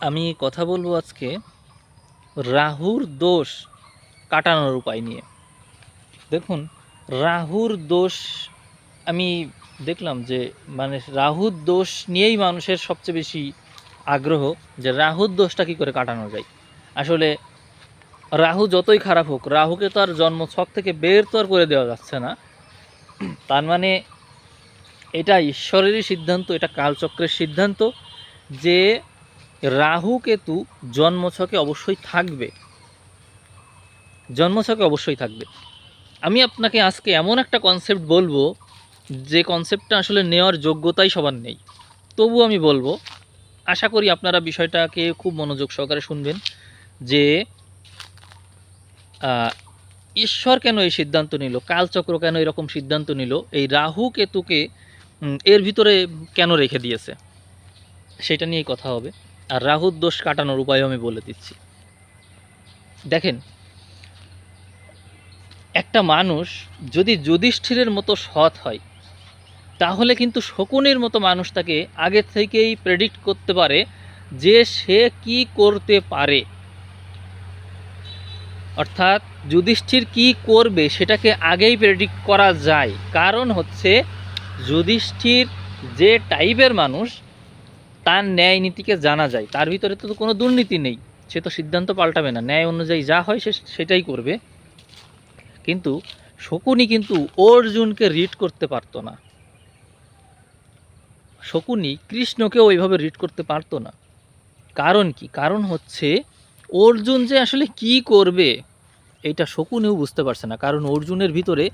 আমি কথা বলব আজকে রাহুর দোষ কাটানোর উপায় নিয়ে। দেখুন, রাহুর দোষ, আমি দেখলাম যে মানে রাহুর দোষ নিয়েই মানুষের সবচেয়ে বেশি আগ্রহ যে রাহুর দোষটা কী করে কাটানো যায়। আসলে রাহু যতই খারাপ হোক, রাহুকে তো আর জন্ম ছক থেকে বের তো আর করে দেওয়া যাচ্ছে না। তার মানে এটা ঈশ্বরেরই সিদ্ধান্ত, এটা কালচক্রের সিদ্ধান্ত যে রাহু কেতু জন্মছকে অবশ্যই থাকবে। জন্মছকে অবশ্যই থাকবে। আমি আপনাকে আজকে এমন একটা কনসেপ্ট বলব, যে কনসেপ্টটা আসলে নেওয়ার যোগ্যতাই সবার নেই। তবু আমি বলব, আশা করি আপনারা বিষয়টাকে খুব মনোযোগ সহকারে শুনবেন, যে ঈশ্বর কেন এই সিদ্ধান্ত নিল? কালচক্র কেন এরকম সিদ্ধান্ত নিল? এই রাহু কেতুকে এর ভিতরে কেন রেখে দিয়েছে? সেটা নিয়েই কথা হবে। আর রাহুর দোষ কাটানোর উপায় আমি বলে দিচ্ছি। দেখেন, একটা মানুষ যদি যুধিষ্ঠিরের মতো সৎ হয়, তাহলে কিন্তু শকুনের মতো মানুষ তাকে আগে থেকেই প্রেডিক্ট করতে পারে যে সে কি করতে পারে। অর্থাৎ যুধিষ্ঠির কি করবে সেটাকে আগেই প্রেডিক্ট করা যায়। কারণ হচ্ছে, যুধিষ্ঠির যে টাইপের মানুষ তার ন্যায় নীতিকে জানা যায়। তার ভিতরে তো কোনো দুর্নীতি নেই। সে তো সিদ্ধান্ত পাল্টাবে না। ন্যায় অনুযায়ী যা হয় সে সেটাই করবে। কিন্তু শকুনি কিন্তু অর্জুনকে রিড করতে পারতো না। শকুনি কৃষ্ণকে ওইভাবে রিড করতে পারতো না। কারণ কি? কারণ হচ্ছে অর্জুন যে আসলে কি করবে? এইটা শকুনেও বুঝতে পারছে না, কারণ অর্জুনের ভিতরে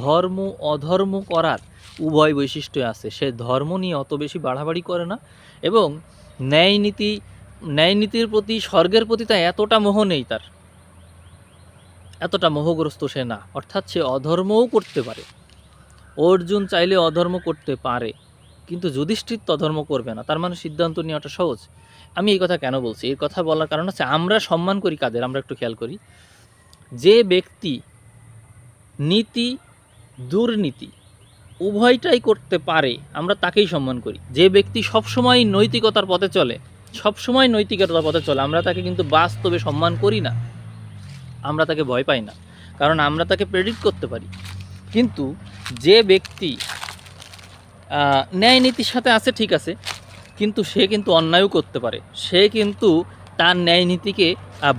ধর্ম, অধর্ম করার উভয় বৈশিষ্ট্য আছে। সে ধর্ম নিয়ে অত বেশি বাড়াবাড়ি করে না এবং ন্যায় নীতি ন্যায় নীতির প্রতি, স্বর্গের প্রতি তা এতটা মোহ নেই তার। এতটা মোহগ্রস্ত সে না, অর্থাৎ সে অধর্মও করতে পারে। অর্জুন চাইলে অধর্ম করতে পারে, কিন্তু যুধিষ্ঠির তো অধর্ম করবে না, তার মানে সিদ্ধান্ত নেওয়াটা সহজ। আমি এই কথা কেন বলছি? এই কথা বলার কারণ হচ্ছে আমরা সম্মান করি কাদের? আমরা একটু খেয়াল করি। যে ব্যক্তি নীতি, দুর্নীতি উভয়টাই করতে পারে, আমরা তাকেই সম্মান করি। যে ব্যক্তি সবসময় নৈতিকতার পথে চলে, সবসময় নৈতিকতার পথে চলে, আমরা তাকে কিন্তু বাস্তবে সম্মান করি না। আমরা তাকে ভয় পাই না, কারণ আমরা তাকে প্রেডিক্ট করতে পারি। কিন্তু যে ব্যক্তি ন্যায় নীতির সাথে আছে, ঠিক আছে, কিন্তু সে কিন্তু অন্যায়ও করতে পারে। সে কিন্তু তার ন্যায় নীতিকে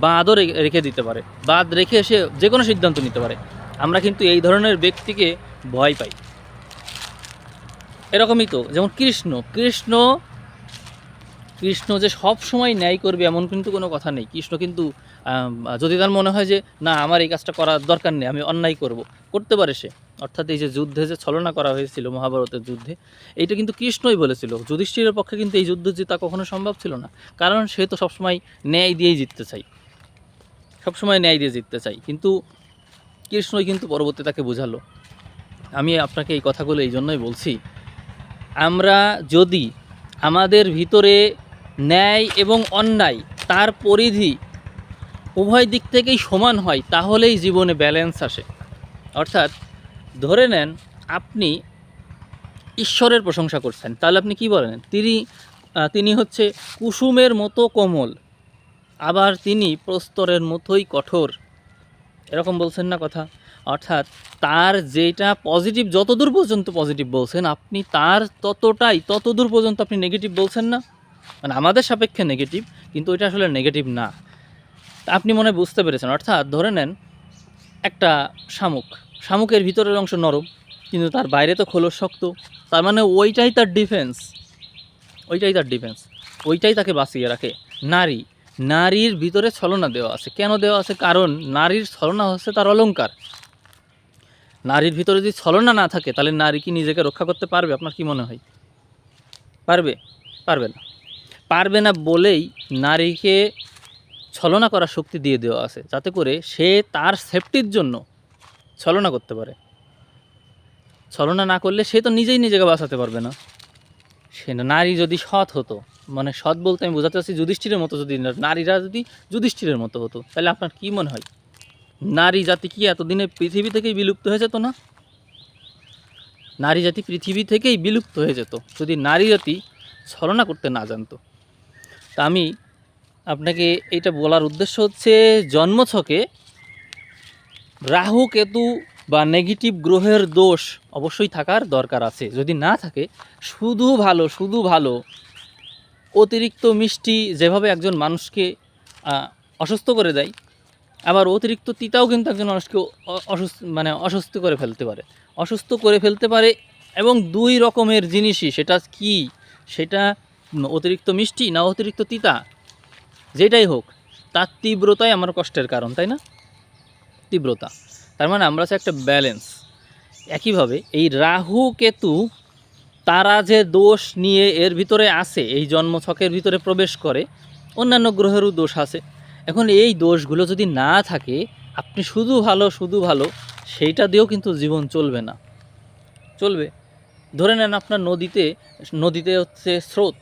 বাদও রেখে দিতে পারে। বাদ রেখে সে যে কোনো সিদ্ধান্ত নিতে পারে। আমরা কিন্তু এই ধরনের ব্যক্তিকে ভয় পাই। এরকমই তো, যেমন কৃষ্ণ। কৃষ্ণ কৃষ্ণ যে সব সময় ন্যায় করবে এমন কিন্তু কোনো কথা নেই। কৃষ্ণ কিন্তু যদি তার মনে হয় যে, না, আমার এই কাজটা করার দরকার নেই, আমি অন্যায় করব। করতে পারে সে। অর্থাৎ এই যে যুদ্ধে যে ছলনা করা হয়েছিল, মহাভারতের যুদ্ধে, এইটা কিন্তু কৃষ্ণই বলেছিল। যুধিষ্ঠিরের পক্ষে কিন্তু এই যুদ্ধ জেতা কখনো সম্ভব ছিল না। কারণ সে তো সবসময় ন্যায় দিয়েই জিততে চাই সবসময় ন্যায় দিয়ে জিততে চাই কিন্তু কৃষ্ণই কিন্তু পরবর্তী তাকে বোঝালো। আমি আপনাকে এই কথাগুলো এই জন্যই বলছি, আমরা যদি আমাদের ভিতরে ন্যায় এবং অন্যায় তার পরিধি উভয় দিক থেকেই সমান হয়, তাহলেই জীবনে ব্যালেন্স আসে। অর্থাৎ ধরে নেন আপনি ঈশ্বরের প্রশংসা করছেন, তাহলে আপনি কি বলেন? তিনি তিনি হচ্ছে কুসুমের মতো কোমল, আবার তিনি প্রস্তরের মতোই কঠোর। এরকম বলছেন না কথা? অর্থাৎ তার যেটা পজিটিভ যতদূর পর্যন্ত পজিটিভ বলছেন, আপনি তার ততটাই, ততদূর পর্যন্ত আপনি নেগেটিভ বলছেন না। মানে আমাদের সাপেক্ষে নেগেটিভ কিন্তু এটা আসলে নেগেটিভ না। আপনি মনে বুঝতে পেরেছেন। অর্থাৎ ধরে নেন একটা শামুক। শামুকের ভিতরের অংশ নরম, কিন্তু তার বাইরে তো খোলস শক্ত। তার মানে ওইটাই তার ডিফেন্স ওইটাই তার ডিফেন্স ওইটাই তাকে বাঁচিয়ে রাখে। নারী। নারীর ভিতরে ছলনা দেওয়া আছে। কেন দেওয়া আছে? কারণ নারীর ছলনা হচ্ছে তার অলঙ্কার নারীর ভিতরে যদি ছলনা না থাকে, তাহলে নারী কি নিজেকে রক্ষা করতে পারবে? আপনার কি মনে হয়? পারবে? পারবে না। পারবে না বলেই নারীকে ছলনা করার শক্তি দিয়ে দেওয়া আছে। যাতে করে সে তার সেফটির জন্য ছলনা করতে পারে। ছলনা না করলে সে তো নিজেই নিজেকে বাঁচাতে পারবে না। সে নারী যদি সৎ হতো মানে সৎ বলতে আমি বোঝাতে চাচ্ছি যুধিষ্ঠিরের মতো যদি নারীরা যদি যুধিষ্ঠিরের মতো হতো, তাহলে আপনার কি মনে হয়? নারী জাতি কি এতদিনে পৃথিবী থেকেই বিলুপ্ত হয়ে যেত না? নারী জাতি পৃথিবী থেকেই বিলুপ্ত হয়ে যেত, যদি নারী জাতি ছলনা করতে না জানতো। তা আমি আপনাকে এটা বলার উদ্দেশ্য হচ্ছে জন্মছকে রাহু, কেতু বা নেগেটিভ গ্রহের দোষ অবশ্যই থাকার দরকার আছে। যদি না থাকে, শুধু ভালো শুধু ভালো, অতিরিক্ত মিষ্টি যেভাবে একজন মানুষকে অসুস্থ করে দেয়, আবার অতিরিক্ত তিতাও কিন্তু একজন মানুষকে অসুস্থ মানে অসুস্থ করে ফেলতে পারে। অসুস্থ করে ফেলতে পারে এবং দুই রকমের জিনিসই, সেটা কি? সেটা অতিরিক্ত মিষ্টি না অতিরিক্ত তিতা? যেটাই হোক, তার তীব্রতাই আমার কষ্টের কারণ, তাই না? তীব্রতা। তার মানে আমরা একটা ব্যালেন্স একইভাবে এই রাহু, কেতু তারা যে দোষ নিয়ে এর ভিতরে আসে এই জন্মছকের ভিতরে প্রবেশ করে, অন্যান্য গ্রহেরও দোষ আছে। এখন এই দোষগুলো যদি না থাকে, আপনি শুধু ভালো শুধু ভালো, সেইটা দিয়েও কিন্তু জীবন চলবে না। চলবে। ধরে নেন আপনার নদীতে নদীতে হচ্ছে স্রোত।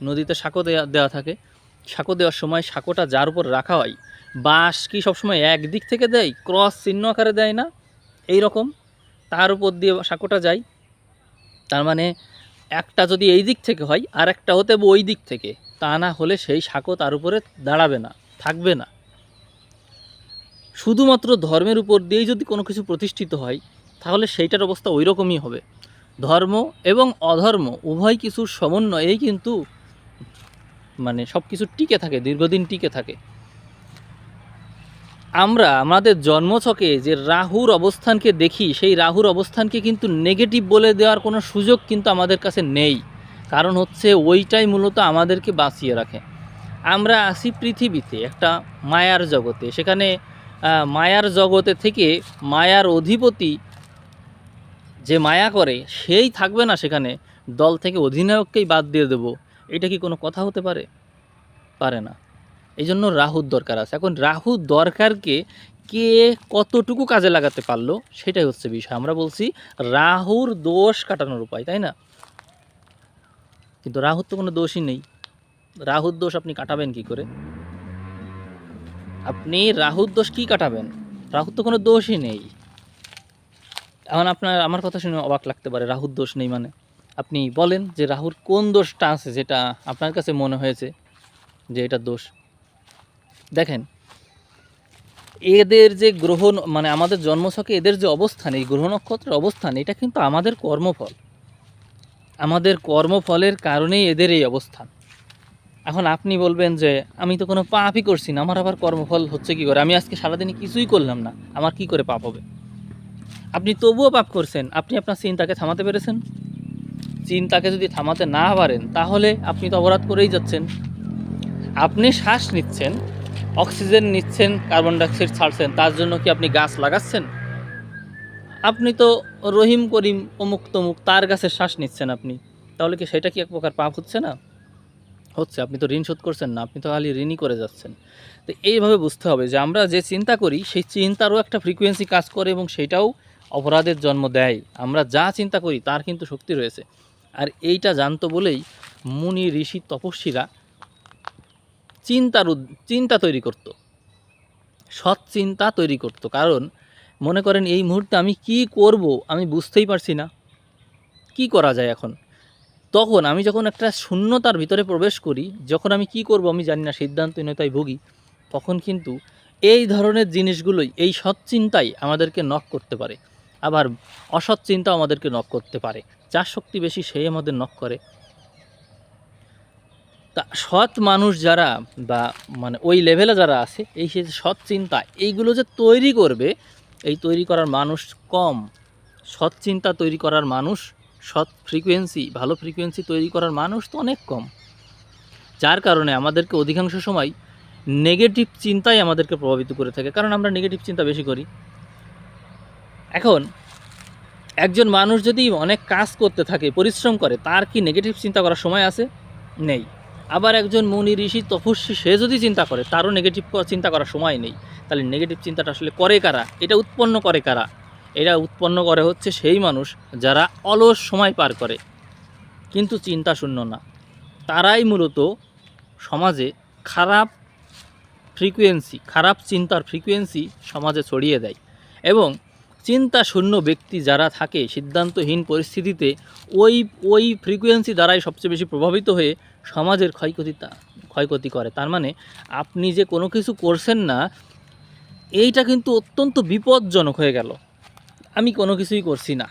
নদীতে সাঁকো দেওয়া দেওয়া থাকে। সাঁকো দেওয়ার সময় সাঁকোটা যার উপর রাখা হয় বাঁশ কি সবসময় একদিক থেকে দেয়? ক্রস চিহ্ন আকারে দেয় না? এই রকম তার উপর দিয়ে সাঁকোটা যায়। তার মানে একটা যদি এই দিক থেকে হয় আর একটা হতে ওই দিক থেকে। তা না হলে সেই সাঁকো তার উপরে দাঁড়াবে না, থাকবে না। শুধুমাত্র ধর্মের উপর দিয়েই যদি কোনো কিছু প্রতিষ্ঠিত হয়, তাহলে সেইটার অবস্থা ওই রকমই হবে। ধর্ম এবং অধর্ম উভয় কিছুর সমন্বয়েই কিন্তু মানে সব কিছু টিকে থাকে, দীর্ঘদিন টিকে থাকে। আমরা, আমাদের জন্মছকে যে রাহুর অবস্থানকে দেখি, সেই রাহুর অবস্থানকে কিন্তু নেগেটিভ বলে দেওয়ার কোনো সুযোগ কিন্তু আমাদের কাছে নেই। কারণ হচ্ছে ওইটাই মূলত আমাদেরকে বাঁচিয়ে রাখে। আমরা আসি পৃথিবীতে, একটা মায়ার জগতে। সেখানে মায়ার জগতে থেকে মায়ার অধিপতি যে মায়া করে, সেই থাকবে না সেখানে। দল থেকে অধিনায়ককেই বাদ দিয়ে দেবো। এটা কি কোনো কথা হতে পারে? পারে না। এই জন্য রাহুর দরকার আছে। এখন রাহুর দরকারকে কে কতটুকু কাজে লাগাতে পারল সেটাই হচ্ছে বিষয়। আমরা বলছি রাহুর দোষ কাটানোর উপায়, তাই না? কিন্তু রাহুর তো কোনো দোষই নেই। রাহুর দোষ আপনি কাটাবেন কি করে? আপনি রাহুর দোষ কি কাটাবেন? রাহুর তো কোনো দোষই নেই। এখন আপনার, আমার কথা শুনে অবাক লাগতে পারে, রাহুর দোষ নেই মানে। আপনি বলেন যে রাহুর কোন দোষটা আছে যেটা আপনার কাছে মনে হয়েছে যে এটা দোষ? দেখেন, এদের যে গ্রহ মানে আমাদের জন্মছকে এদের যে অবস্থান, এই গ্রহ নক্ষত্রের অবস্থান, এটা কিন্তু আমাদের কর্মফল। আমাদের কর্মফলের কারণেই এদের এই অবস্থান। এখন আপনি বলবেন যে, আমি তো কোনো পাপই করছি না, আমার আবার কর্মফল হচ্ছে কি করে? আমি আজকে সারাদিনে কিছুই করলাম না, আমার কি করে পাপ হবে? আপনি তবুও পাপ করছেন, আপনি আপনার চিন্তাকে থামাতে পেরেছেন? চিন্তাকে যদি থামাতে না পারেন, তাহলে আপনি তো অপরাধ করেই যাচ্ছেন। আপনি শ্বাস নিচ্ছেন অক্সিজেন নিচ্ছেন, কার্বন ডাইঅক্সাইড ছাড়ছেন, তার জন্য কি আপনি গাছ লাগাচ্ছেন? আপনি তো রহিম করিম অমুক তমুক, তার গাছের শ্বাস নিচ্ছেন আপনি। তাহলে কি সেটা কি এক প্রকার পাপ হচ্ছে না? হচ্ছে, আপনি তো ঋণ শোধ করছেন না, আপনি তো খালি ঋণই করে যাচ্ছেন। তো এইভাবে বুঝতে হবে যে, আমরা যে চিন্তা করি, সেই চিন্তারও একটা ফ্রিকোয়েন্সি কাজ করে এবং সেটাও অপরাধের জন্ম দেয়। আমরা যা চিন্তা করি, তার কিন্তু শক্তি রয়েছে। আর এইটা জানতো বলেই মুনি, ঋষি, তপস্বীরা চিন্তার চিন্তা তৈরি করত। সৎ চিন্তা তৈরি করত। কারণ মনে করেন এই মুহূর্তে আমি কি করব আমি বুঝতেই পারছি না। কি করা যায় এখন? তখন আমি যখন একটা শূন্যতার ভিতরে প্রবেশ করি, যখন আমি কি করব আমি জানি না, সিদ্ধান্ত সিদ্ধান্তহীনতায় ভুগি, তখন কিন্তু এই ধরনের জিনিসগুলোই, এই সৎ চিন্তাই আমাদেরকে নক করতে পারে। আবার অসৎ চিন্তাও আমাদেরকে নক করতে পারে। যার শক্তি বেশি সেই আমাদের নক করে। তা সৎ মানুষ যারা বা মানে ওই লেভেলে যারা আছে, এই সে সৎ চিন্তা, এইগুলো যে তৈরি করবে, এই তৈরি করার মানুষ কম। সৎ চিন্তা তৈরি করার মানুষ, সৎ ফ্রিকোয়েন্সি ভালো ফ্রিকোয়েন্সি তৈরি করার মানুষ তো অনেক কম। যার কারণে আমাদেরকে অধিকাংশ সময় নেগেটিভ চিন্তাই আমাদেরকে প্রভাবিত করে থাকে, কারণ আমরা নেগেটিভ চিন্তা বেশি করি। এখন, একজন মানুষ যদি অনেক কাজ করতে থাকে, পরিশ্রম করে, তার কি নেগেটিভ চিন্তা করার সময় আছে? নেই। আবার একজন মুনি ঋষি তপস্বী, সে যদি চিন্তা করে, তারও নেগেটিভ চিন্তা করার সময় নেই। তাহলে নেগেটিভ চিন্তাটা আসলে করে কারা? এটা উৎপন্ন করে কারা? এটা উৎপন্ন করে হচ্ছে সেই মানুষ যারা অলস সময় পার করে। কিন্তু চিন্তা শূন্য না। তারাই মূলত সমাজে খারাপ ফ্রিকোয়েন্সি খারাপ চিন্তার ফ্রিকোয়েন্সি সমাজে ছড়িয়ে দেয়। এবং চিন্তা শূন্য ব্যক্তি যারা থাকে, সিদ্ধান্তহীন পরিস্থিতিতে ওই ওই ফ্রিকোয়েন্সি দ্বারাই সবচেয়ে বেশি প্রভাবিত হয়ে সমাজের ক্ষয়ক্ষতি ক্ষয়ক্ষতি করে। তার মানে আপনি যে কোনো কিছু করছেন না, এইটা কিন্তু অত্যন্ত বিপজ্জনক হয়ে গেল। আমি কোনো কিছুই করছি না।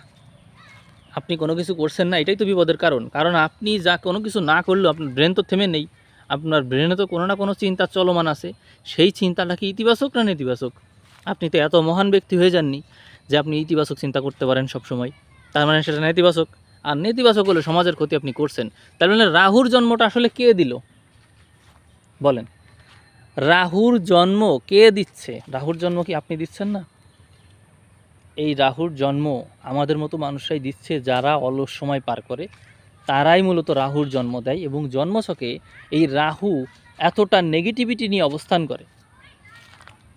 আপনি কোনো কিছু করছেন না, এটাই তো বিপদের কারণ। কারণ আপনি যা কোনো কিছু না করলেও আপনার ব্রেন তো থেমে নেই। আপনার ব্রেনে তো কোনো না কোনো চিন্তা চলমান আছে। সেই চিন্তাটা কি ইতিবাচক না নেতিবাচক? আপনি তো এত মহান ব্যক্তি হয়ে যাননি যে আপনি ইতিবাচক চিন্তা করতে পারেন সব সময় তার মানে সেটা নেতিবাচক। আর নেতিবাচক হলে সমাজের ক্ষতি আপনি করছেন। তার মানে রাহুর জন্মটা আসলে কে দিল? বলেন। রাহুর জন্ম কে দিচ্ছে? রাহুর জন্ম কি আপনি দিচ্ছেন না? এই রাহুর জন্ম আমাদের মতো মানুষরাই দিচ্ছে যারা অলস সময় পার করে। তারাই মূলত রাহুর জন্ম দেয় এবং জন্মছকে এই রাহু এতটা নেগেটিভিটি নিয়ে অবস্থান করে।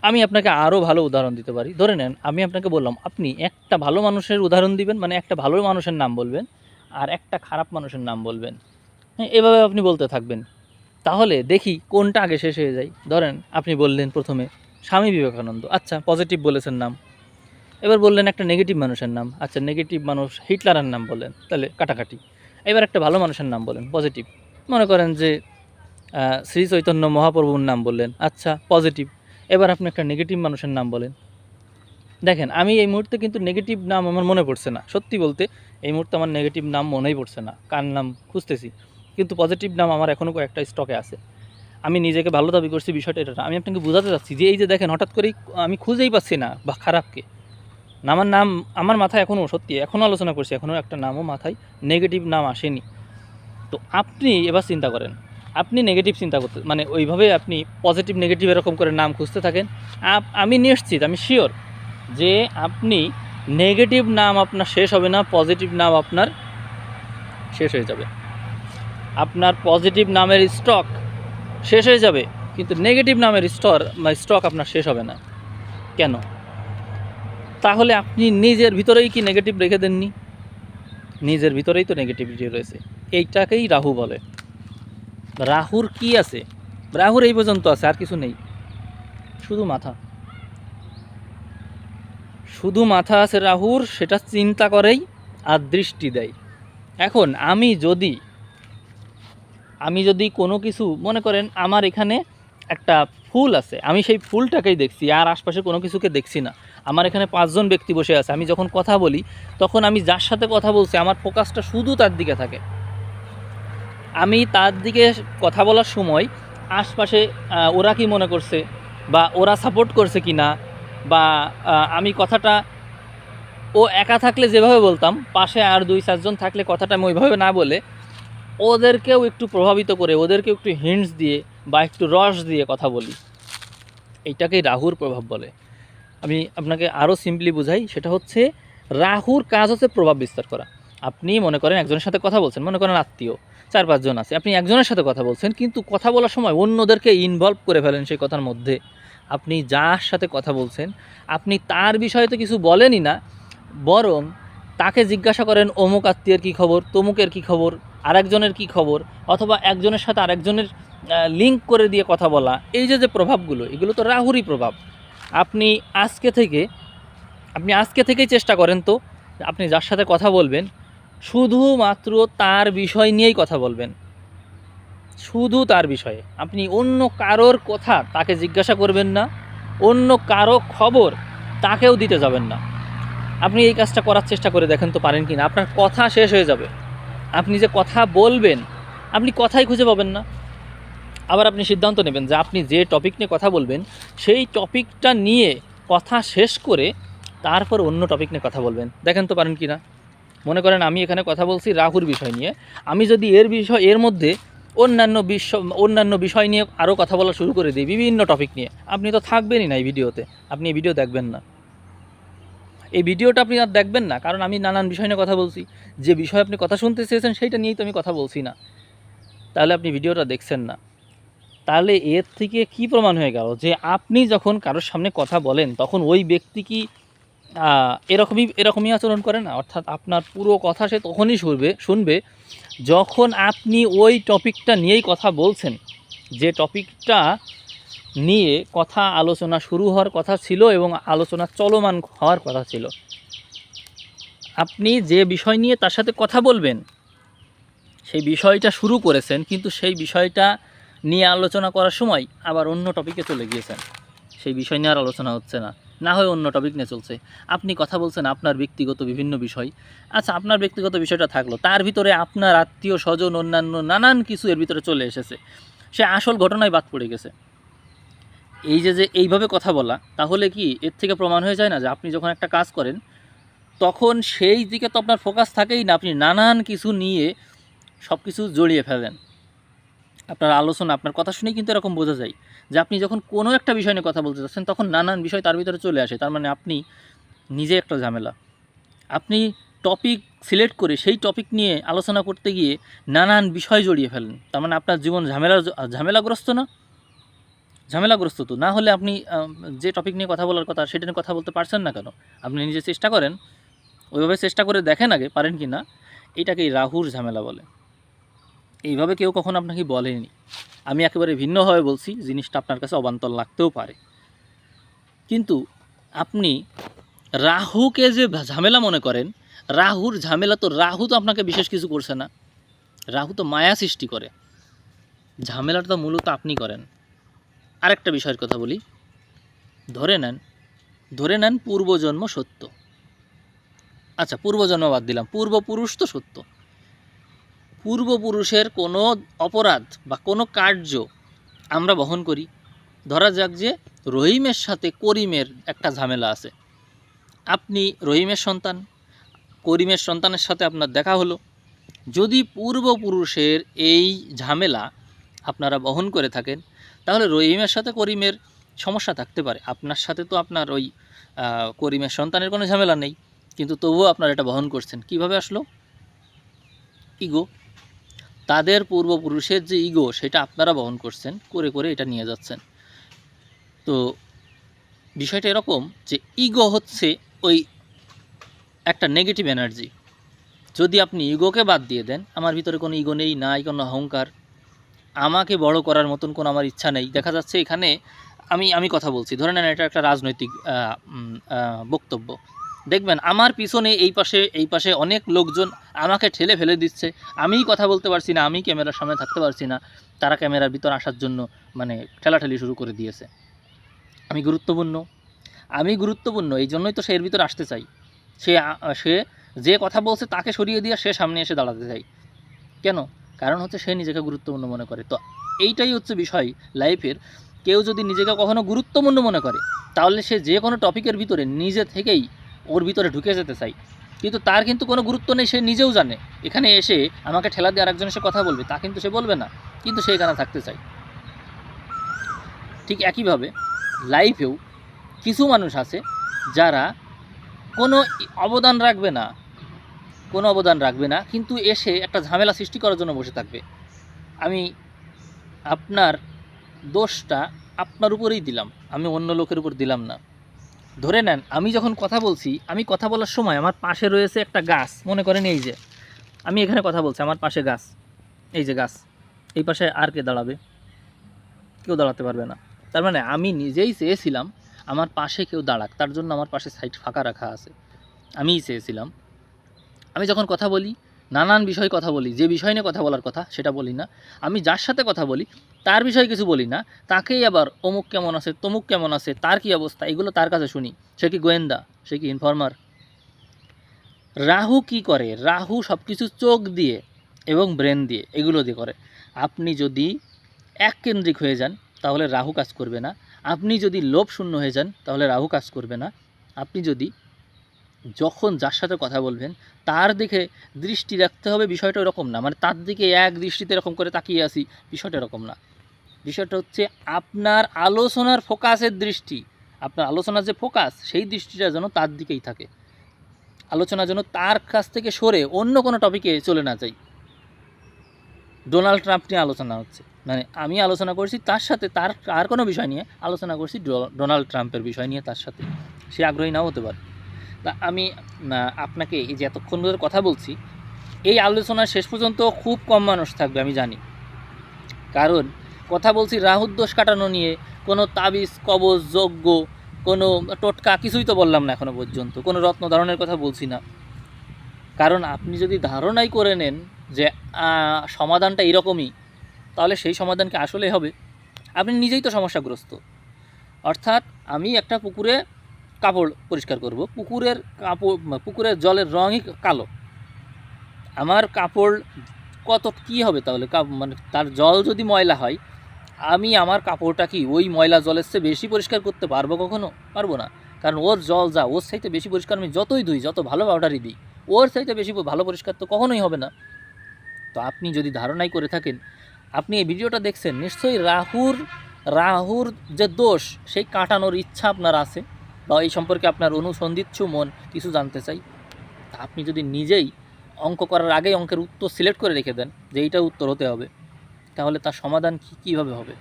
আমি আপনাকে আরও ভালো উদাহরণ দিতে পারি। ধরে নেন, আমি আপনাকে বললাম, আপনি একটা ভালো মানুষের উদাহরণ দিবেন মানে একটা ভালো মানুষের নাম বলবেন, আর একটা খারাপ মানুষের নাম বলবেন। হ্যাঁ এভাবে আপনি বলতে থাকবেন। তাহলে দেখি কোনটা আগে শেষ হয়ে যায়। ধরেন, আপনি বললেন প্রথমে, স্বামী বিবেকানন্দ। আচ্ছা পজিটিভ বলেছেন নাম। এবার বললেন একটা নেগেটিভ মানুষের নাম। আচ্ছা নেগেটিভ মানুষ হিটলারের নাম বললেন, তাহলে কাটাকাটি। এবার একটা ভালো মানুষের নাম বলেন পজিটিভ মনে করেন যে শ্রী চৈতন্য মহাপ্রভুর নাম বললেন। আচ্ছা পজিটিভ এবার আপনি একটা নেগেটিভ মানুষের নাম বলেন। দেখেন, আমি এই মুহূর্তে কিন্তু নেগেটিভ নাম আমার মনে পড়ছে না। সত্যি বলতে, এই মুহূর্তে আমার নেগেটিভ নাম মনেই পড়ছে না। কার নাম খুঁজতেছি? কিন্তু পজিটিভ নাম আমার এখনও কয়েকটা স্টকে আছে। আমি নিজেকে ভালো দাবি করছি বিষয়টা এটা আমি আপনাকে বোঝাতে চাচ্ছি যে এই যে দেখেন, হঠাৎ করেই আমি খুঁজেই পাচ্ছি না, বা খারাপকে। আমার নাম, আমার মাথায় এখনও সত্যি এখনও আলোচনা করছি এখনও একটা নামও মাথায় নেগেটিভ নাম আসেনি। তো আপনি এবার চিন্তা করেন আপনি নেগেটিভ চিন্তা করতে মানে ওইভাবে আপনি পজিটিভ নেগেটিভ এরকম করে নাম খুঁজতে থাকেন। আমি নিশ্চিত, আমি শিওর যে আপনি নেগেটিভ নাম আপনার শেষ হবে না পজিটিভ নাম আপনার শেষ হয়ে যাবে। আপনার পজিটিভ নামের স্টক শেষ হয়ে যাবে, কিন্তু নেগেটিভ নামের স্টর বা স্টক আপনার শেষ হবে না। কেন? তাহলে আপনি নিজের ভিতরেই কি নেগেটিভ রেখে দেননি? নিজের ভিতরেই তো নেগেটিভিটি রয়েছে। এইটাকেই রাহু বলে। রাহুর কি আছে? রাহুর এই পর্যন্ত আছে, আর কিছু নেই। শুধু মাথা। শুধু মাথা আছে রাহুর, সেটা চিন্তা করেই আর দৃষ্টি দেয়। এখন আমি যদি আমি যদি কোনো কিছু, মনে করেন আমার এখানে একটা ফুল আছে, আমি সেই ফুলটাকেই দেখছি, আর আশপাশে কোনো কিছুকে দেখছি না। আমার এখানে পাঁচজন ব্যক্তি বসে আছে, আমি যখন কথা বলি, তখন আমি যার সাথে কথা বলছি, আমার ফোকাসটা শুধু তার দিকে থাকে। আমি তার দিকে কথা বলার সময় আশপাশে ওরা কি মনে করছে বা ওরা সাপোর্ট করছে কি না বা আমি কথাটা, ও একা থাকলে যেভাবে বলতাম, পাশে আর দুই চারজন থাকলে কথাটা আমি ওইভাবে না বলে ওদেরকেও একটু প্রভাবিত করে, ওদেরকেও একটু হিন্টস দিয়ে বা একটু রস দিয়ে কথা বলি। এইটাকেই রাহুর প্রভাব বলে। আমি আপনাকে আরও সিম্পলি বুঝাই, সেটা হচ্ছে রাহুর কাজ হচ্ছে প্রভাব বিস্তার করা। আপনি মনে করেন একজনের সাথে কথা বলছেন, মনে করেন আত্মীয়। চার পাঁচজন আছে। আপনি একজনের সাথে কথা বলছেন, কিন্তু কথা বলার সময় অন্যদেরকে ইনভলভ করে ফেলেন সেই কথার মধ্যে। আপনি যার সাথে কথা বলছেন, আপনি তার বিষয়ে তো কিছু বলেনই না, বরং তাকে জিজ্ঞাসা করেন, অমুক আত্মীয়ের কী খবর? তমুকের কী খবর? আরেকজনের কী খবর? অথবা একজনের সাথে আরেকজনের লিঙ্ক করে দিয়ে কথা বলা। এই যে যে প্রভাবগুলো, এগুলো তো রাহুরই প্রভাব। আপনি আজকে থেকে, আপনি আজকে থেকেই চেষ্টা করেন তো, আপনি যার সাথে কথা বলবেন শুধুমাত্র তার বিষয় নিয়েই কথা বলবেন। শুধু তার বিষয়ে। আপনি অন্য কারোর কথা তাকে জিজ্ঞাসা করবেন না, অন্য কারও খবর তাকেও দিতে যাবেন না। আপনি এই কাজটা করার চেষ্টা করে দেখেন তো পারেন কি না আপনার কথা শেষ হয়ে যাবে। আপনি যে কথা বলবেন, আপনি কথাই খুঁজে পাবেন না। আবার আপনি সিদ্ধান্ত নেবেন যে আপনি যে টপিক নিয়ে কথা বলবেন, সেই টপিকটা নিয়ে কথা শেষ করে তারপর অন্য টপিক নিয়ে কথা বলবেন। দেখেন তো পারেন কি না মনে করেন আমি এখানে কথা বলছি রাহুর বিষয় নিয়ে। আমি যদি এর বিষয়, এর মধ্যে অন্যান্য বিশ্ব, অন্যান্য বিষয় নিয়ে আরও কথা বলা শুরু করে দিই, বিভিন্ন টপিক নিয়ে। আপনি তো থাকবেনই না এই ভিডিওতে। আপনি এই ভিডিও দেখবেন না। এই ভিডিওটা আপনি আর দেখবেন না, কারণ আমি নানান বিষয় নিয়ে কথা বলছি। যে বিষয়ে আপনি কথা শুনতে চেয়েছেন, সেইটা নিয়েই তো আমি কথা বলছি না। তাহলে আপনি ভিডিওটা দেখছেন না। তাহলে এর থেকে কি প্রমাণ হয়ে গেল? যে আপনি যখন কারোর সামনে কথা বলেন, তখন ওই ব্যক্তি কি এরকমই এরকমই আচরণ করে না। অর্থাৎ আপনার পুরো কথা সে তখনই শুনবে শুনবে যখন আপনি ওই টপিকটা নিয়েই কথা বলছেন। যে টপিকটা নিয়ে কথা আলোচনা শুরু হওয়ার কথা ছিল এবং আলোচনা চলমান হওয়ার কথা ছিল। আপনি যে বিষয় নিয়ে তার সাথে কথা বলবেন, সেই বিষয়টা শুরু করেছেন, কিন্তু সেই বিষয়টা নিয়ে আলোচনা করার সময় আবার অন্য টপিকে চলে গিয়েছেন। সেই বিষয় নিয়ে আর আলোচনা হচ্ছে না। না হয় অন্য টপিক নিয়ে চলছে। আপনি কথা বলছেন আপনার ব্যক্তিগত বিভিন্ন বিষয়। আচ্ছা আপনার ব্যক্তিগত বিষয়টা থাকল, তার ভিতরে আপনার আত্মীয় স্বজন, অন্যান্য নানান কিছু এর ভিতরে চলে এসেছে। সে আসল ঘটনায় বাদ পড়ে গেছে। এই যে যে এইভাবে কথা বলা, তাহলে কি এর থেকে প্রমাণ হয়ে যায় না যে আপনি যখন একটা কাজ করেন, তখন সেই দিকে তো আপনার ফোকাস থাকেই না, আপনি নানান কিছু নিয়ে সব কিছু জড়িয়ে ফেলেন। আপনার আলোচনা, আপনার কথা শুনেই কিন্তু এরকম বোঝা যায়। যে আপনি যখন কোনো একটা বিষয় নিয়ে কথা বলতে চাচ্ছেন তখন নানান বিষয় তার ভিতরে চলে আসে। তার মানে আপনি নিজে একটা ঝামেলা। আপনি টপিক সিলেক্ট করে সেই টপিক নিয়ে আলোচনা করতে গিয়ে নানান বিষয় জড়িয়ে ফেলেন। তার মানে আপনার জীবন ঝামেলা, ঝামেলাগ্রস্ত না? ঝামেলাগ্রস্ত তো। না হলে আপনি যে টপিক নিয়ে কথা বলার কথা, সেটা নিয়ে কথা বলতে পারছেন না কেন? আপনি নিজে চেষ্টা করেন। ওইভাবে চেষ্টা করে দেখেন আগে, পারেন কি না? এটাকেই রাহুর ঝামেলা বলে। এইভাবে কেউ কখনো আপনাকে বলেনি। আমি একেবারে ভিন্নভাবে বলছি, জিনিসটা আপনার কাছে অবান্তর লাগতেও পারে। কিন্তু আপনি রাহুকে যে ঝামেলা মনে করেন, রাহুর ঝামেলা তো রাহু তো আপনাকে বিশেষ কিছু করছে না। রাহু তো মায়া সৃষ্টি করে। ঝামেলাটা তো মূলত আপনি করেন। আরেকটা বিষয়ের কথা বলি। ধরে নেন ধরে নেন পূর্বজন্ম সত্য। আচ্ছা পূর্বজন্ম বাদ দিলাম। পূর্বপুরুষ তো সত্য। পূর্বপুরুষের কোনো অপরাধ বা কোনো কার্য আমরা বহন করি। ধরা যাক যে রহিমের সাথে করিমের একটা ঝামেলা আছে। আপনি রহিমের সন্তান, করিমের সন্তানের সাথে আপনার দেখা হলো। যদি পূর্বপুরুষের এই ঝামেলা আপনারা বহন করে থাকেন, তাহলে রহিমের সাথে করিমের সমস্যা থাকতে পারে। আপনার সাথে তো আপনার ওই করিমের সন্তানের কোনো ঝামেলা নেই। কিন্তু তবুও আপনারা এটা বহন করছেন। কীভাবে আসলো? ইগো তাদের পূর্বপুরুষের যে ইগো সেটা আপনারা বহন করছেন, করে করে এটা নিয়ে যাচ্ছেন। তো বিষয়টা এরকম যে ইগো হচ্ছে ওই একটা নেগেটিভ এনার্জি যদি আপনি ইগোকে বাদ দিয়ে দেন, আমার ভিতরে কোনো ইগো নেই, নাই, কোনো অহংকার, আমাকে বড় করার মতন কোনো আমার ইচ্ছা নেই, দেখা যাচ্ছে এখানে আমি আমি কথা বলছি। ধরে নেন এটা একটা রাজনৈতিক বক্তব্য। দেখবেন আমার পিছনে এই পাশে এই পাশে অনেক লোকজন আমাকে ঠেলে ফেলে দিচ্ছে। আমিই কথা বলতে পারছি না, আমি ক্যামেরার সামনে থাকতে পারছি না। তারা ক্যামেরার ভিতর আসার জন্য মানে ঠেলাঠেলি শুরু করে দিয়েছে। আমি গুরুত্বপূর্ণ। আমি গুরুত্বপূর্ণ, এই জন্যই তো সে এর ভিতর আসতে চাই। সে সে যে কথা বলছে তাকে সরিয়ে দিয়ে সে সামনে এসে দাঁড়াতে চাই। কেন? কারণ হচ্ছে সে নিজেকে গুরুত্বপূর্ণ মনে করে। তো এইটাই হচ্ছে বিষয় লাইফের। কেউ যদি নিজেকে কখনো গুরুত্বপূর্ণ মনে করে, তাহলে সে যে কোনো টপিকের ভিতরে নিজে থেকেই ওর ভিতরে ঢুকে যেতে চাই। কিন্তু তার কিন্তু কোনো গুরুত্ব নেই, সে নিজেও জানে। এখানে এসে আমাকে ঠেলা দিয়ে আরেকজন এসে কথা বলবে, তা কিন্তু সে বলবে না। কিন্তু সে এখানে থাকতে চায় ঠিক একইভাবে লাইফেও কিছু মানুষ আছে যারা কোনো অবদান রাখবে না, কোনো অবদান রাখবে না, কিন্তু এসে একটা ঝামেলা সৃষ্টি করার জন্য বসে থাকবে। আমি আপনার দোষটা আপনার উপরেই দিলাম, আমি অন্য লোকের উপর দিলাম না। ধরে নেন, আমি যখন কথা বলছি, আমি কথা বলার সময় আমার পাশে রয়েছে একটা গাছ। মনে করেন এই যে, আমি এখানে কথা বলছি, আমার পাশে গাছ। এই যে গাছ, এই পাশে আর কে দাঁড়াবে? কেউ দাঁড়াতে পারবে না। তার মানে আমি নিজেই চেয়েছিলাম, আমার পাশে কেউ দাঁড়াক, তার জন্য আমার পাশে সাইড ফাঁকা রাখা আছে। আমিই চেয়েছিলাম। আমি যখন কথা বলি নানান বিষয়ে কথা বলি, যে বিষয় নিয়ে কথা বলার কথা সেটা বলি না। আমি যার সাথে কথা বলি, তার বিষয়ে কিছু বলি না। তাকেই আবার অমুক কেমন আছে, তমুক কেমন আছে, তার কি অবস্থা, এগুলো তার কাছে শুনি। সে কি গোয়েন্দা, সে কি ইনফর্মার রাহু কি করে? রাহু সব কিছু চোখ দিয়ে এবং ব্রেন দিয়ে এগুলো দিয়ে করে। আপনি যদি এককেন্দ্রিক হয়ে যান, তাহলে রাহু কাজ করবে না। আপনি যদি লোভ শূন্য হয়ে যান, তাহলে রাহু কাজ করবে না। আপনি যদি যখন যার সাথে কথা বলবেন, তার দিকে দৃষ্টি রাখতে হবে বিষয়টা এরকম না। মানে তার দিকে এক দৃষ্টিতে এরকম করে তাকিয়ে আসি বিষয়টা এরকম না। বিষয়টা হচ্ছে আপনার আলোচনার ফোকাসের দৃষ্টি। আপনার আলোচনার যে ফোকাস, সেই দৃষ্টিটা যেন তার দিকেই থাকে। আলোচনা যেন তার কাছ থেকে সরে অন্য কোনো টপিকে চলে না যাই ডোনাল্ড ট্রাম্প নিয়ে আলোচনা হচ্ছে। মানে আমি আলোচনা করছি তার সাথে, তার আর কোনো বিষয় নিয়ে আলোচনা করছি ডোনাল্ড ট্রাম্পের বিষয় নিয়ে তার সাথে। সে আগ্রহী নাও হতে পারে। তা আমি আপনাকে এই যে এতক্ষণ ধরে কথা বলছি, এই আলোচনার শেষ পর্যন্ত খুব কম মানুষ থাকবে, আমি জানি। কারণ কথা বলছি রাহুর দোষ কাটানো নিয়ে, কোনো তাবিজ, কবজ, যজ্ঞ, কোনো টোটকা কিছুই তো বললাম না এখনও পর্যন্ত, কোনো রত্ন ধারণের কথা বলছি না। কারণ আপনি যদি ধারণাই করে নেন যে সমাধানটা এরকমই, তাহলে সেই সমাধান কি আসলেই হবে? আপনি নিজেই তো সমস্যাগ্রস্ত। অর্থাৎ আমি একটা পুকুরে কাপড় পরিষ্কার করব। পুকুরের কাপড়, পুকুরের জলের রঙই কালো। আমার কাপড় কত, কি হবে তাহলে? মানে তার জল যদি ময়লা হয়, আমি আমার কাপড়টা কি ওই ময়লা জলের চেয়ে বেশি পরিষ্কার করতে পারব কখনো? পারব না। কারণ ওর জল যা, ওর চাইতে বেশি পরিষ্কার আমি যতই ধুই, যত ভালো পাউডারই দিই, ওর চাইতে বেশি ভালো পরিষ্কার তো কখনোই হবে না। তো আপনি যদি ধারণাই করে থাকেন, আপনি এই ভিডিওটা দেখছেন, নিশ্চয়ই রাহুর রাহুর যে দোষ, সেই কাটানোর ইচ্ছা আপনার আছে। বা এই সম্পর্কে আপনার অনুসন্ধিৎসু মন, কিছু জানতে চাই। আপনি যদি নিজেই অঙ্ক করার আগেই অঙ্কের উত্তর সিলেক্ট করে রেখে দেন যে এইটা উত্তর হতে হবে, তাহলে তার সমাধান কী, কীভাবে হবে?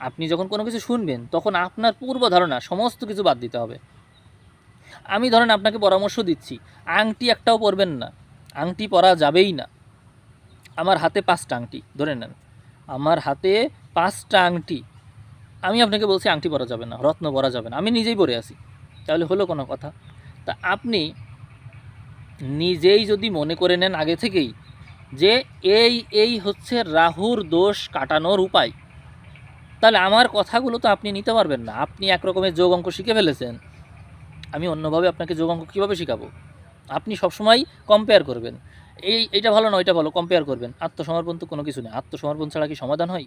আপনি যখন কোনো কিছু শুনবেন, তখন আপনার পূর্ব ধারণা সমস্ত কিছু বাদ দিতে হবে। আমি ধরেন আপনাকে পরামর্শ দিচ্ছি, আংটি একটাও পরবেন না, আংটি পরা যাবেই না। আমার হাতে পাঁচটা আংটি, ধরে নেন। আমার হাতে পাঁচটা আংটি আমি আপনাকে বলছি আংটি পরা যাবে না, রত্ন পরা যাবে না। আমি নিজেই পরে আছি। তাহলে হলো কোনো কথা। তা আপনি নিজেই যদি মনে করে নেন আগে থেকেই যে এই এই হচ্ছে রাহুর দোষ কাটানোর উপায়, তাহলে আমার কথাগুলো তো আপনি নিতে পারবেন না। আপনি এক রকমের যোগ অঙ্ক শিখে ফেলেছেন। আমি অন্যভাবে আপনাকে যোগ অঙ্ক কীভাবে শেখাবো? আপনি সবসময় কম্পেয়ার করবেন। এই, এইটা ভালো নয় এটা ভালো কম্পেয়ার করবেন। আত্মসমর্পণ তো কোনো কিছু নেই। আত্মসমর্পণ ছাড়া কি সমাধান হয়?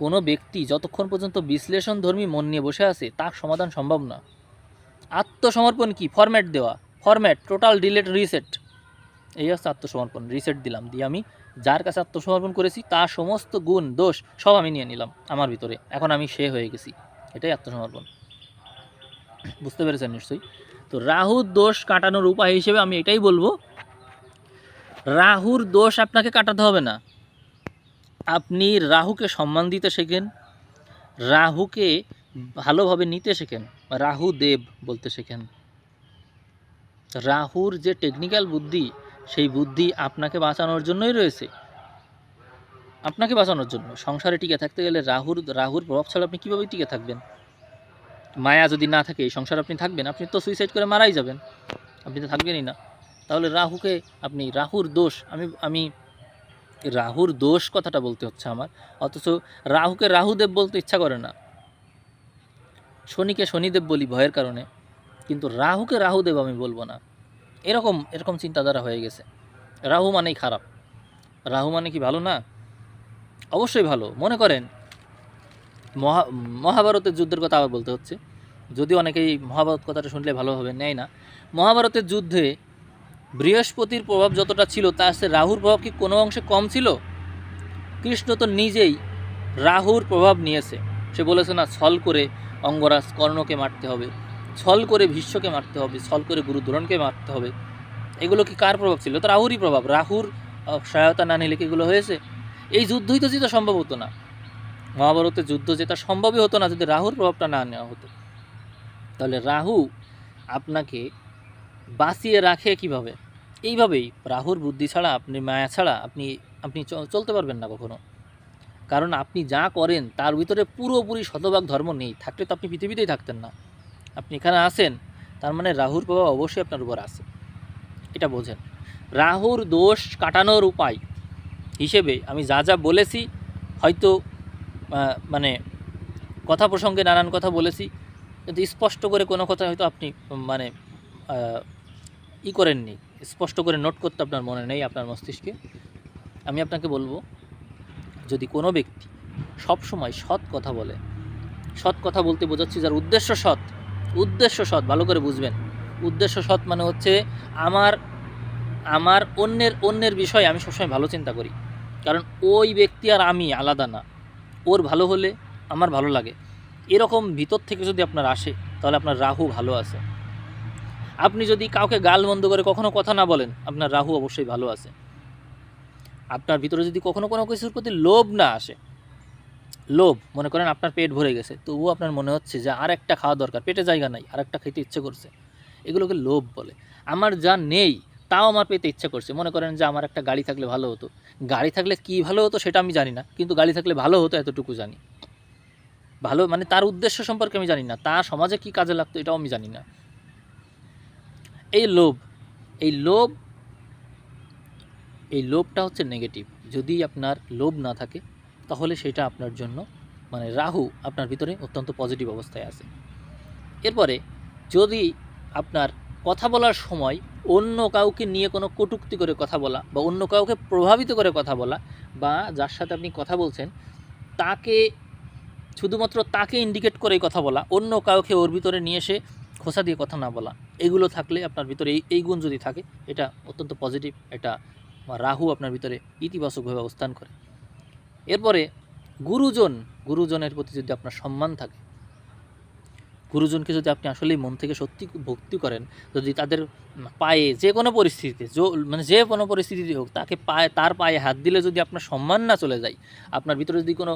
কোনো ব্যক্তি যতক্ষণ পর্যন্ত বিশ্লেষণ ধর্মী মন নিয়ে বসে আছে, তার সমাধান সম্ভব না। আত্মসমর্পণ কি? ফরম্যাট দেওয়া। ফরম্যাট টোটাল ডিলেট রিসেট এই হচ্ছে আত্মসমর্পণ। রিসেট দিলাম, দিয়ে আমি যার কাছে আত্মসমর্পণ করেছি, তার সমস্ত গুণ, দোষ সব আমি নিয়ে নিলাম আমার ভিতরে। এখন আমি সে হয়ে গেছি। এটাই আত্মসমর্পণ। বুঝতে পেরেছেন নিশ্চয়ই? তো রাহুর দোষ কাটানোর উপায় হিসেবে আমি এটাই বলব, রাহুর দোষ আপনাকে কাটাতে হবে না। আপনি রাহুকে সম্মান দিতে শেখেন, রাহুকে ভালোভাবে নিতে শেখেন, রাহু দেব বলতে শেখেন। রাহুর যে টেকনিক্যাল বুদ্ধি, সেই বুদ্ধি আপনাকে বাঁচানোর জন্যই রয়েছে। আপনাকে বাঁচানোর জন্য। সংসারে টিকে থাকতে গেলে রাহুর রাহুর প্রভাব ছাড়া আপনি কীভাবে টিকে থাকবেন? মায়া যদি না থাকে, এই সংসারে আপনি থাকবেন, আপনি তো সুইসাইড করে মারাই যাবেন। আপনি তো থাকবেনই না। তাহলে রাহুকে, আপনি, রাহুর দোষ, আমি আমি রাহুর দোষ কথাটা বলতে হচ্ছে আমার। অথচ রাহুকে রাহুদেব বলতে ইচ্ছা করে না। শনিকে শনিদেব বলি ভয়ের কারণে। কিন্তু রাহুকে রাহুদেব আমি বলব না। এরকম এরকম চিন্তাধারা হয়ে গেছে। রাহু মানেই খারাপ। রাহু মানে কি ভালো না? অবশ্যই ভালো। মনে করেন, মহা, মহাভারতের যুদ্ধের কথা আবার বলতে হচ্ছে। যদি অনেকেই মহাভারত কথাটা শুনলে ভালোভাবে নেয় না। মহাভারতের যুদ্ধে বৃহস্পতির প্রভাব যতটা ছিল, তার সে রাহুর প্রভাব কি কোনো অংশে কম ছিল? কৃষ্ণ তো নিজেই রাহুর প্রভাব নিয়েছে। সে বলেছে, না, ছল করে অঙ্গরাজ কর্ণকে মারতে হবে, ছল করে ভীষ্মকে মারতে হবে, ছল করে গুরুদ্রোণকে মারতে হবে। এগুলো কি কার প্রভাব ছিল? তো রাহুরই প্রভাব। রাহুর সহায়তা না নিলে কি এগুলো হয়েছে? এই যুদ্ধই তো যেটা সম্ভব হতো না। মহাভারতের যুদ্ধ যেটা সম্ভবই হতো না যদি রাহুর প্রভাবটা না নেওয়া হতো। তাহলে রাহু আপনাকে বাঁচিয়ে রাখে কীভাবে? এইভাবেই রাহুর বুদ্ধি ছাড়া, আপনি মায়া ছাড়া আপনি আপনি চলতে পারবেন না কখনো। কারণ আপনি যা করেন তার ভিতরে পুরোপুরি শতভাগ ধর্ম নেই। থাকলে তো আপনি পৃথিবীতেই থাকতেন না। আপনি এখানে আসেন তার মানে রাহুর প্রভাব অবশ্যই আপনার উপর আছে। এটা বোঝেন। রাহুর দোষ কাটানোর উপায় হিসেবে আমি যা যা বলেছি, হয়তো মানে কথা প্রসঙ্গে নানান কথা বলেছি। কিন্তু স্পষ্ট করে কোনো কথা হয়তো আপনি মানে ই করেননি, স্পষ্ট করে নোট করতে আপনার মনে নেই, আপনার মস্তিষ্কে। আমি আপনাকে বলব, যদি কোনো ব্যক্তি সব সময় সৎ কথা বলে, সৎ কথা বলতে বোঝাচ্ছি যার উদ্দেশ্য সৎ উদ্দেশ্য সৎ, ভালো করে বুঝবেন। উদ্দেশ্য সৎ মানে হচ্ছে আমার আমার অন্যের অন্যের বিষয়ে আমি সবসময় ভালো চিন্তা করি। কারণ ওই ব্যক্তি আর আমি আলাদা না। ওর ভালো হলে আমার ভালো লাগে। এরকম ভিতর থেকে যদি আপনার আসে, তাহলে আপনার রাহু ভালো আছে। আপনি যদি কাউকে গাল মন্দ করে কখনো কথা না বলেন, আপনার রাহু অবশ্যই ভালো আছে। আপনার ভিতরে যদি কখনো কোনো কিছুর প্রতি লোভ না আসে, লোভ, মনে করেন আপনার পেট ভরে গেছে, তবুও আপনার মনে হচ্ছে যে আর একটা খাওয়া দরকার, পেটে জায়গা নাই, আর একটা খেতে ইচ্ছে করছে, এগুলোকে লোভ বলে। আমার যা নেই, তাও আমার পেতে ইচ্ছে করছে। মনে করেন যে আমার একটা গাড়ি থাকলে ভালো হতো। গাড়ি থাকলে কি ভালো হতো সেটা আমি জানি না, কিন্তু গাড়ি থাকলে ভালো হতো এতটুকু জানি। ভালো মানে তার উদ্দেশ্য সম্পর্কে আমি জানি না, তার সমাজে কি কাজে লাগতো এটাও আমি জানি না। এই লোভ এই লোভ, এই লোভটা হচ্ছে নেগেটিভ যদি আপনার লোভ না থাকে, তাহলে সেটা আপনার জন্য মানে রাহু আপনার ভিতরে অত্যন্ত পজিটিভ অবস্থায় আছে। এরপরে, যদি আপনার কথা বলার সময় অন্য কাউকে নিয়ে কোনো কটূক্তি করে কথা বলা বা অন্য কাউকে প্রভাবিত করে কথা বলা বা যার সাথে আপনি কথা বলছেন, তাকে, শুধুমাত্র তাকে ইন্ডিকেট করে কথা বলা, অন্য কাউকে ওর ভিতরে নিয়ে এসে খোসা দিয়ে কথা না বলা এগুলো থাকলে আপনার ভিতরে এই এই গুণ যদি থাকে, এটা অত্যন্ত পজিটিভ এটা রাহু আপনার ভিতরে ইতিবাচকভাবে অবস্থান করে। এরপরে গুরুজন, গুরুজনের প্রতি যদি আপনার সম্মান থাকে, গুরুজনকে যদি আপনি আসলেই মন থেকে সত্যি ভক্তি করেন, যদি তাদের পায়ে যে কোনো পরিস্থিতিতে মানে যে কোনো পরিস্থিতিতে হোক, তাকে পায়ে, তার পায়ে হাত দিলে যদি আপনার সম্মান না চলে যায়, আপনার ভিতরে যদি কোনো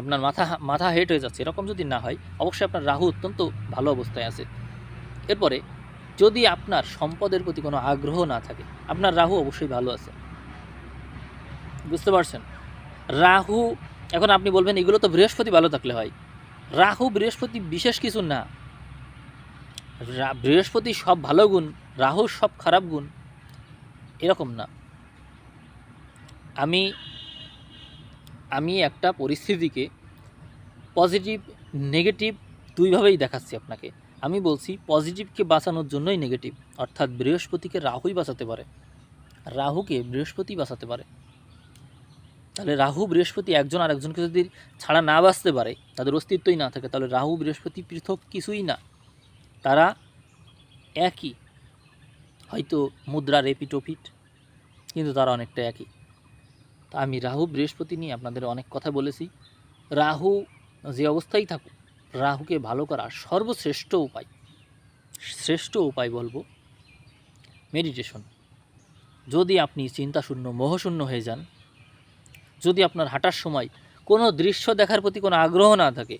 আপনার মাথা মাথা হেট হয়ে যাচ্ছে, এরকম যদি না হয়, অবশ্যই আপনার রাহু অত্যন্ত ভালো অবস্থায় আছে। এরপরে যদি আপনার সম্পদের প্রতি কোনো আগ্রহ না থাকে, আপনার রাহু অবশ্যই ভালো আছে। বুঝতে পারছেন? রাহু, এখন আপনি বলবেন এগুলো তো বৃহস্পতি ভালো থাকলে হয়। রাহু, বৃহস্পতি বিশেষ কিছু না। বৃহস্পতি সব ভালো গুণ, রাহু সব খারাপ গুণ, এরকম না। আমি আমি একটা পরিস্থিতিকে পজিটিভ নেগেটিভ দুইভাবেই দেখাচ্ছি আপনাকে। আমি বলছি পজিটিভকে বাঁচানোর জন্যই নেগেটিভ। অর্থাৎ বৃহস্পতিকে রাহুই বাঁচাতে পারে। রাহুকে বৃহস্পতি বাঁচাতে পারে। তাহলে রাহু, বৃহস্পতি একজন আর একজনকে যদি ছাড়া না বাঁচতে পারে, তাদের অস্তিত্বই না থাকে, তাহলে রাহু, বৃহস্পতি পৃথক কিছুই না। তারা একই। হয়তো মুদ্রার এপিটোপিট কিন্তু তারা অনেকটা একই। তা আমি রাহু, বৃহস্পতি নিয়ে আপনাদের অনেক কথা বলেছি। রাহু যে অবস্থায় থাকুক রাহুকে ভালো করার সর্বশ্রেষ্ঠ উপায়। শ্রেষ্ঠ উপায় বলব মেডিটেশন যদি আপনি চিন্তাশূন্য, মোহশূন্য হয়ে যান, যদি আপনার হাঁটার সময় কোনো দৃশ্য দেখার প্রতি কোনো আগ্রহ না থাকে,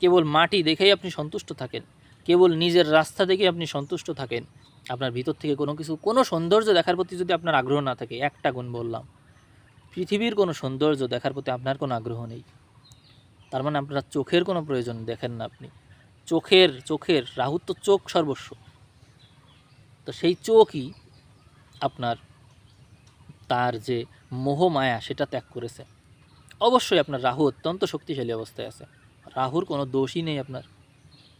কেবল মাটি দেখেই আপনি সন্তুষ্ট থাকেন, কেবল নিজের রাস্তা দেখেই আপনি সন্তুষ্ট থাকেন, আপনার ভিতর থেকে কোনো কিছু, কোনো সৌন্দর্য দেখার প্রতি যদি আপনার আগ্রহ না থাকে, একটা গুণ বললাম, পৃথিবীর কোনো সৌন্দর্য দেখার প্রতি আপনার কোনো আগ্রহ নেই। তার মানে আপনার চোখের কোনো প্রয়োজন দেখেন না আপনি। চোখের চোখের, রাহুর তো চোখ সর্বস্ব। তো সেই চোখই আপনার তার যে মোহমায়া সেটা ত্যাগ করেছে। অবশ্যই আপনার রাহু অত্যন্ত শক্তিশালী অবস্থায় আছে। রাহুর কোনো দোষই নেই আপনার।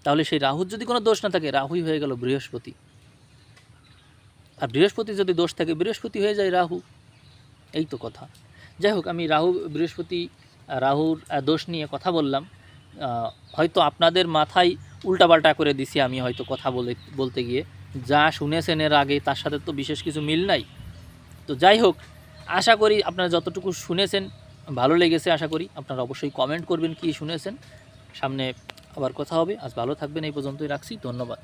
তাহলে সেই রাহুর যদি কোনো দোষ না থাকে, রাহুই হয়ে গেল বৃহস্পতি। আর বৃহস্পতি যদি দোষ থাকে, বৃহস্পতি হয়ে যায় রাহু। এই তো কথা। যাই হোক, আমি রাহু, বৃহস্পতি রাহুর দোষ নিয়ে কথা বললাম। হয়তো আপনাদের মাথায় উল্টাপাল্টা করে দিছি আমি হয়তো কথা বলে, বলতে গিয়ে। যা শুনেছেন এর আগে, তার সাথে তো বিশেষ কিছু মিল নাই। তো যাই হোক, আশা করি আপনারা যতটুকু শুনেছেন, ভালো লেগেছে আশা করি। আপনারা অবশ্যই কমেন্ট করবেন কি শুনেছেন। সামনে আবার কথা হবে। আজ ভালো থাকবেন, এই পর্যন্তই রাখছি। ধন্যবাদ।